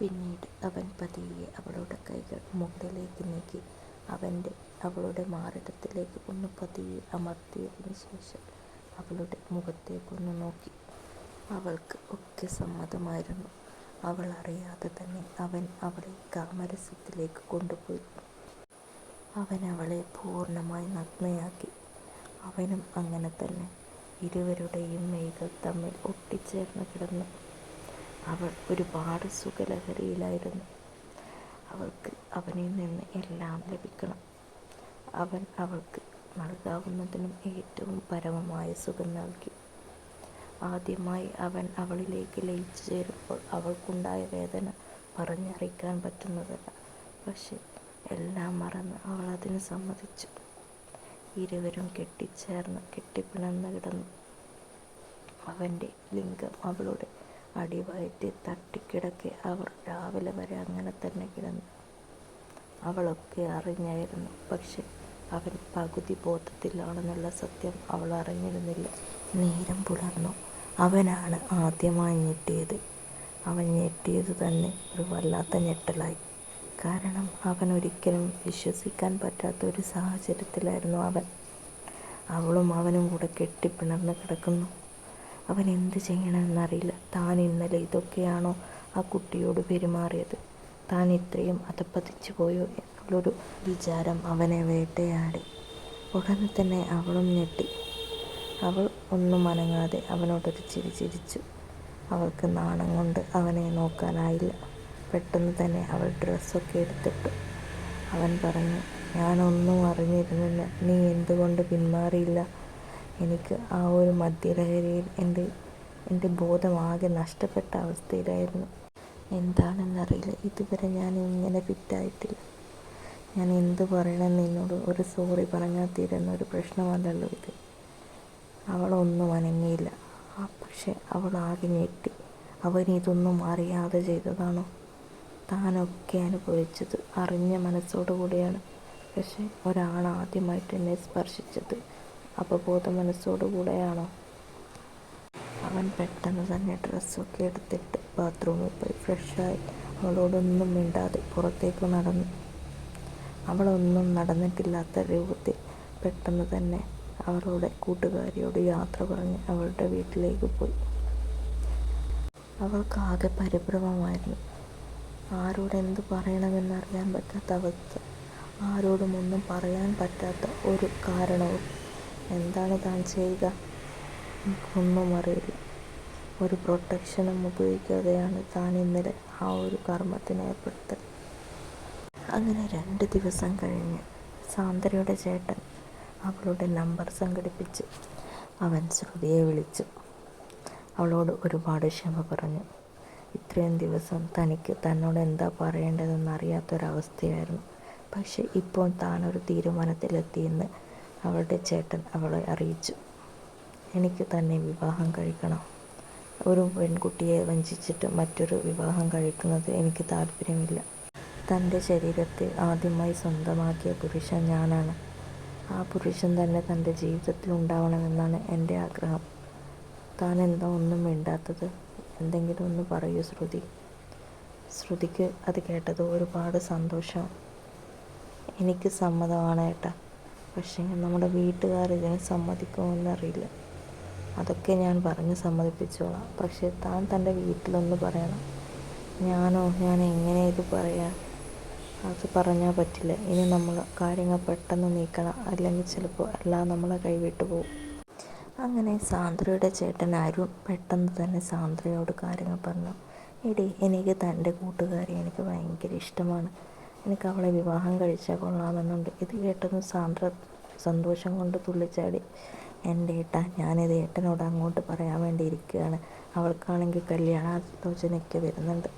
പിന്നീട് അവൻ പതിയെ അവളുടെ കൈകൾ മുകളിലേക്ക് നീക്കി അവന്റെ അവളുടെ മാറിടത്തിലേക്ക് ഒന്ന് പതിയെ അമർത്തിയതിന് ശേഷം അവളുടെ മുഖത്തേക്കൊന്ന് നോക്കി. അവൾക്ക് ഒക്കെ സമ്മതമായിരുന്നു. അവൾ അറിയാതെ തന്നെ അവൻ അവളെ കാമരസത്തിലേക്ക് കൊണ്ടുപോയി. അവൻ അവളെ പൂർണമായി നഗ്നയാക്കി. അവനും അങ്ങനെ തന്നെ. ഇരുവരുടെയും മെയ്കൾ തമ്മിൽ ഒട്ടിച്ചേർന്ന് കിടന്നു. അവൾ ഒരുപാട് സുഖലഹരിയിലായിരുന്നു. അവൾക്ക് അവനിൽ നിന്ന് എല്ലാം ലഭിക്കണം. അവൻ അവൾക്ക് നൽകാവുന്നതിനും ഏറ്റവും പരമമായ സുഖം നൽകി. ആദ്യമായി അവൻ അവളിലേക്ക് ലയിച്ചു ചേരുമ്പോൾ അവൾക്കുണ്ടായ വേദന പറഞ്ഞറിയിക്കാൻ പറ്റുന്നതല്ല. പക്ഷെ എല്ലാം മറന്ന് അവൾ അതിന് സമ്മതിച്ചു. ഇരുവരും കെട്ടിച്ചേർന്ന് കെട്ടിപ്പിണർന്ന് കിടന്നു. അവന്റെ ലിംഗം അവളുടെ അടിവയറ്റിൽ തട്ടിക്കിടക്കെ അവർ രാവിലെ വരെ അങ്ങനെ തന്നെ കിടന്നു. അവളൊക്കെ അറിഞ്ഞായിരുന്നു. പക്ഷെ അവൻ പകുതി ബോധത്തിലാണെന്നുള്ള സത്യം അവൾ അറിഞ്ഞിരുന്നില്ല. നേരം പുലർന്നു. അവനാണ് ആദ്യമായി ഞെട്ടിയത്. അവൻ ഞെട്ടിയത് തന്നെ ഒരു വല്ലാത്ത ഞെട്ടലായി. കാരണം അവൻ ഒരിക്കലും വിശ്വസിക്കാൻ പറ്റാത്ത ഒരു സാഹചര്യത്തിലായിരുന്നു അവൻ. അവളും അവനും കൂടെ കെട്ടിപ്പിണർന്ന് കിടക്കുന്നു. അവൻ എന്ത് ചെയ്യണമെന്നറിയില്ല. താൻ ഇന്നലെ ഇതൊക്കെയാണോ ആ കുട്ടിയോട് പെരുമാറിയത്? താൻ ഇത്രയും അതപ്പതിച്ചു പോയോ എന്നുള്ളൊരു വിചാരം അവനെ വേട്ടയാടി. ഉടനെ തന്നെ അവളും ഞെട്ടി. അവൾ ഒന്നും അനങ്ങാതെ അവനോടൊരു ചിരി ചിരിച്ചു. അവൾക്ക് നാണം കൊണ്ട് അവനെ നോക്കാനായില്ല. പെട്ടെന്ന് തന്നെ അവൾ ഡ്രസ്സൊക്കെ എടുത്തിട്ടു. അവൻ പറഞ്ഞു "ഞാനൊന്നും അറിഞ്ഞിരുന്നില്ല. നീ എന്തുകൊണ്ട് പിന്മാറിയില്ല? എനിക്ക് ആ ഒരു മദ്യലഹരിയിൽ എന്റെ എന്റെ ബോധം ആകെ നഷ്ടപ്പെട്ട അവസ്ഥയിലായിരുന്നു. എന്താണെന്നറിയില്ല. ഇതുവരെ ഞാൻ ഇങ്ങനെ ഫിറ്റായിട്ടില്ല. ഞാൻ എന്ത് പറയണം എന്നോട് ഒരു സോറി പറഞ്ഞാൽ തീരുന്ന ഒരു പ്രശ്നമല്ലല്ലോ ഇത്. അവളൊന്നും അനങ്ങിയില്ല. പക്ഷെ അവൾ ആകെ ഞെട്ടി. അവനിതൊന്നും അറിയാതെ ചെയ്തതാണോ? താനൊക്കെ അനുഭവിച്ചത് അറിഞ്ഞ മനസ്സോടുകൂടിയാണ്. പക്ഷെ ഒരാൾ ആദ്യമായിട്ട് എന്നെ സ്പർശിച്ചത് അപബോധ മനസ്സോടുകൂടെയാണോ? അവൻ പെട്ടെന്ന് തന്നെ ഡ്രസ്സൊക്കെ എടുത്തിട്ട് ബാത്റൂമിൽ പോയി ഫ്രഷായി അവളോടൊന്നും മിണ്ടാതെ പുറത്തേക്ക് നടന്നു. അവളൊന്നും നടന്നിട്ടില്ലാത്ത രൂപത്തിൽ പെട്ടെന്ന് തന്നെ അവളുടെ കൂട്ടുകാരിയോട് യാത്ര പറഞ്ഞ് അവളുടെ വീട്ടിലേക്ക് പോയി. അവൾക്ക് ആകെ പരിഭ്രമമായിരുന്നു. ആരോട് എന്ത് പറയണമെന്നറിയാൻ പറ്റാത്ത അവസ്ഥ. ആരോടും ഒന്നും പറയാൻ പറ്റാത്ത ഒരു കാരണവും. എന്താണ് താൻ ചെയ്യുക? എനിക്കൊന്നും അറിയില്ല. ഒരു പ്രൊട്ടക്ഷനും ഉപയോഗിക്കാതെയാണ് താൻ ഇന്നലെ ആ ഒരു കർമ്മത്തിന് ഏർപ്പെടുത്തൽ അങ്ങനെ രണ്ട് ദിവസം കഴിഞ്ഞ് സാന്ദ്രയുടെ ചേട്ടൻ അവളുടെ നമ്പർ സംഘടിപ്പിച്ച് അവൻ ശ്രുതിയെ വിളിച്ചു. അവളോട് ഒരുപാട് ക്ഷമ പറഞ്ഞു. ഇത്രയും ദിവസം തനിക്ക് തന്നോട് എന്താ പറയേണ്ടതെന്ന് അറിയാത്തൊരവസ്ഥയായിരുന്നു. പക്ഷേ ഇപ്പോൾ താനൊരു തീരുമാനത്തിലെത്തിയെന്ന് അവളുടെ ചേട്ടൻ അവളെ അറിയിച്ചു. എനിക്ക് തന്നെ വിവാഹം കഴിക്കണം. ഒരു പെൺകുട്ടിയെ വഞ്ചിച്ചിട്ട് മറ്റൊരു വിവാഹം കഴിക്കുന്നത് എനിക്ക് താല്പര്യമില്ല. തന്റെ ശരീരത്തെ ആദ്യമായി സ്വന്തമാക്കിയ പുരുഷൻ ഞാനാണ്. ആ പുരുഷൻ തന്നെ തന്റെ ജീവിതത്തിൽ ഉണ്ടാവണമെന്നാണ് എന്റെ ആഗ്രഹം. താൻ എന്തോ ഒന്നും മിണ്ടാത്തത്? എന്തെങ്കിലും ഒന്ന് പറയൂ ശ്രുതി. ശ്രുതിക്ക് അത് കേട്ടത് ഒരുപാട് സന്തോഷം. എനിക്ക് സമ്മതമാണ് ഏട്ടാ. പക്ഷേ നമ്മുടെ വീട്ടുകാർ ഇതിന് സമ്മതിക്കുമോയെന്നറിയില്ല. അതൊക്കെ ഞാൻ പറഞ്ഞ് സമ്മതിപ്പിച്ചോളാം. പക്ഷേ താൻ തന്റെ വീട്ടിലൊന്ന് പറയണം. ഞാനോ ഞാൻ എങ്ങനെ ഇത് പറയാൻ? അത് പറഞ്ഞാൽ പറ്റില്ല. ഇനി നമ്മൾ കാര്യങ്ങൾ പെട്ടെന്ന് നീക്കണം. അല്ലെങ്കിൽ ചിലപ്പോൾ എല്ലാം നമ്മളെ കൈവിട്ട് പോകും അങ്ങനെ സാന്ദ്രയുടെ ചേട്ടൻ അരുൺ പെട്ടെന്ന് തന്നെ സാന്ദ്രയോട് കാര്യങ്ങൾ പറഞ്ഞു. എടി എനിക്ക് തന്റെ കൂട്ടുകാരി എനിക്ക് ഭയങ്കര ഇഷ്ടമാണ്. എനിക്ക് അവളെ വിവാഹം കഴിച്ചാൽ കൊള്ളാമെന്നുണ്ട്. ഇത് കേട്ടതും സാന്ദ്ര സന്തോഷം കൊണ്ട് തുള്ളിച്ചാടി. എന്റെ ഏട്ടാ ഞാനിത് ഏട്ടനോട് അങ്ങോട്ട് പറയാൻ വേണ്ടി ഇരിക്കുകയാണ്. അവൾക്കാണെങ്കിൽ കല്യാണാലോചനയൊക്കെ വരുന്നുണ്ട്.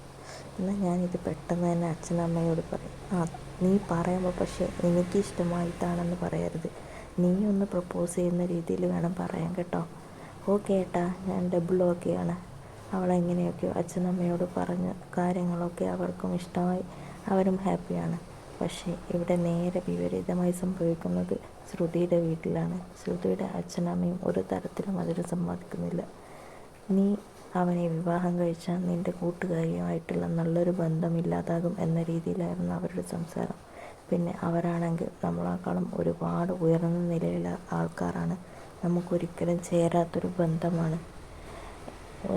എന്നാൽ ഞാനിത് പെട്ടെന്ന് തന്നെ അച്ഛനമ്മയോട് പറയും. ആ നീ പറയുമ്പോൾ പക്ഷേ എനിക്ക് ഇഷ്ടമായിട്ടാണെന്ന് പറയരുത്. നീ ഒന്ന് പ്രപ്പോസ് ചെയ്യുന്ന രീതിയിൽ വേണം പറയാൻ കേട്ടോ. ഓക്കെ ഏട്ടാ ഞാൻ ഡബിൾ ഓക്കെയാണ്. അവളെങ്ങനെയൊക്കെയോ അച്ഛനമ്മയോട് പറഞ്ഞ കാര്യങ്ങളൊക്കെ അവർക്കും ഇഷ്ടമായി. അവരും ഹാപ്പിയാണ്. പക്ഷേ ഇവിടെ നേരെ വിപരീതമായി സംഭവിക്കുന്നത് ശ്രുതിയുടെ വീട്ടിലാണ്. ശ്രുതിയുടെ അച്ഛനമ്മയും ഒരു തരത്തിലും അതിന് സമ്മതിക്കുന്നില്ല. നീ അവനെ വിവാഹം കഴിച്ചാൽ നിന്റെ കൂട്ടുകാരിയുമായിട്ടുള്ള നല്ലൊരു ബന്ധം ഇല്ലാതാകും എന്ന രീതിയിലായിരുന്നു അവരുടെ സംസാരം പിന്നെ അവരാണെങ്കിൽ നമ്മളെക്കാളും ഒരുപാട് ഉയർന്ന നിലയിലുള്ള ആൾക്കാരാണ് നമുക്കൊരിക്കലും ചേരാത്തൊരു ബന്ധമാണ്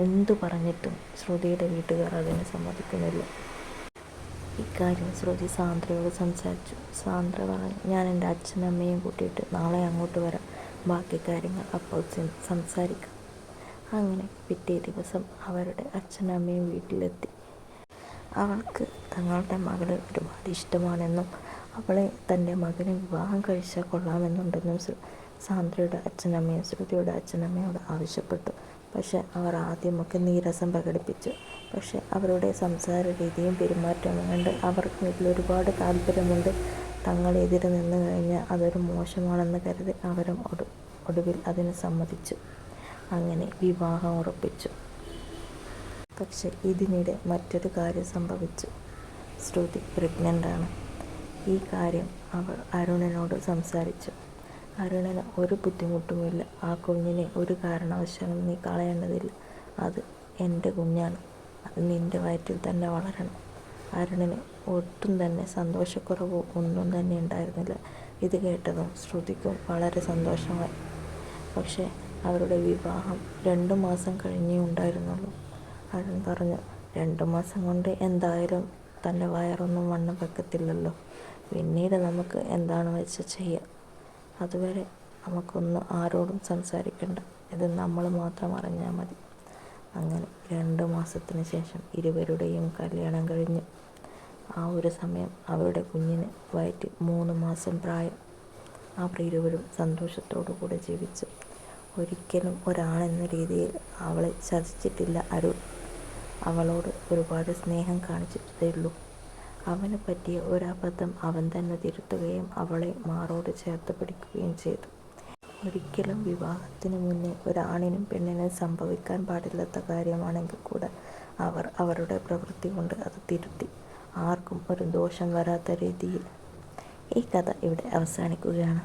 എന്തു പറഞ്ഞിട്ടും ശ്രുതിയുടെ വീട്ടുകാർ അതിനെ സമ്മതിക്കുന്നില്ല ഇക്കാര്യം ശ്രുതി സാന്ദ്രയോട് സംസാരിച്ചു. സാന്ദ്ര പറഞ്ഞു ഞാൻ എന്റെ അച്ഛനമ്മയും കൂട്ടിയിട്ട് നാളെ അങ്ങോട്ട് വരാം. ബാക്കി കാര്യങ്ങൾ അപ്പോൾ സംസാരിക്കാം. അങ്ങനെ പിറ്റേ ദിവസം അവരുടെ അച്ഛനമ്മയും വീട്ടിലെത്തി. അവൾക്ക് തങ്ങളുടെ മകളെ ഒരുപാട് ഇഷ്ടമാണെന്നും അവളെ തന്റെ മകനെ വിവാഹം കഴിച്ചാൽ കൊള്ളാമെന്നുണ്ടെന്നും സാന്ദ്രയുടെ അച്ഛനമ്മയും ശ്രുതിയുടെ അച്ഛനമ്മയോട് ആവശ്യപ്പെട്ടു. പക്ഷെ അവർ ആദ്യമൊക്കെ നീരസം പ്രകടിപ്പിച്ചു. പക്ഷെ അവരുടെ സംസാര രീതിയും പെരുമാറ്റവും കണ്ട് അവർക്ക് ഇതിൽ ഒരുപാട് താല്പര്യമുണ്ട്. തങ്ങളെതിരെ നിന്ന് കഴിഞ്ഞാൽ അതൊരു മോശമാണെന്ന് കരുതി അവരും ഒടു ഒടുവിൽ അതിന് സമ്മതിച്ചു. അങ്ങനെ വിവാഹം ഉറപ്പിച്ചു. പക്ഷെ ഇതിനിടെ മറ്റൊരു കാര്യം സംഭവിച്ചു. ശ്രുതി പ്രഗ്നന്റാണ് ഈ കാര്യം അവർ അരുണനോട് സംസാരിച്ചു. അരുണിന് ഒരു ബുദ്ധിമുട്ടുമില്ല. ആ കുഞ്ഞിനെ ഒരു കാരണവശാലും നീ കളയേണ്ടതില്ല. അത് എന്റെ കുഞ്ഞാണ്. അത് നിന്റെ വയറ്റിൽ തന്നെ വളരണം. അരുണിന് ഒട്ടും തന്നെ സന്തോഷക്കുറവോ ഒന്നും തന്നെ ഉണ്ടായിരുന്നില്ല. ഇത് കേട്ടതും ശ്രുതിക്കും വളരെ സന്തോഷമായി. പക്ഷേ അവരുടെ വിവാഹം രണ്ടു മാസം കഴിഞ്ഞേ ഉണ്ടായിരുന്നുള്ളൂ. അരുൺ പറഞ്ഞു രണ്ടു മാസം കൊണ്ട് എന്തായാലും തന്റെ വയറൊന്നും വണ്ണം വെക്കത്തില്ലല്ലോ. പിന്നീട് നമുക്ക് എന്താണ് വെച്ച് ചെയ്യാം? അതുവരെ നമുക്കൊന്നും ആരോടും സംസാരിക്കണ്ട. ഇത് നമ്മൾ മാത്രം അറിഞ്ഞാൽ മതി. അങ്ങനെ രണ്ട് മാസത്തിന് ശേഷം ഇരുവരുടെയും കല്യാണം കഴിഞ്ഞ്. ആ ഒരു സമയം അവരുടെ കുഞ്ഞിന് വയറ്റ് മൂന്ന് മാസം പ്രായം. അവർ ഇരുവരും സന്തോഷത്തോടു കൂടെ ജീവിച്ചു. ഒരിക്കലും ഒരാളെന്ന രീതിയിൽ അവളെ ചതിച്ചിട്ടില്ല അരുൺ. അവളോട് ഒരുപാട് സ്നേഹം കാണിച്ചിട്ടേ ഉള്ളൂ. അവന് പറ്റിയ ഒരബദ്ധം അവൻ തന്നെ തിരുത്തുകയും അവളെ മാറോട് ചേർത്ത് പിടിക്കുകയും ചെയ്തു. ഒരിക്കലും വിവാഹത്തിന് മുന്നേ ഒരാണിനും പെണ്ണിനും സംഭവിക്കാൻ പാടില്ലാത്ത കാര്യമാണെങ്കിൽ കൂടെ അവർ അവരുടെ പ്രവൃത്തി കൊണ്ട് അത് തിരുത്തി. ആർക്കും ഒരു ദോഷം വരാത്ത രീതിയിൽ ഈ കഥ ഇവിടെ അവസാനിക്കുകയാണ്.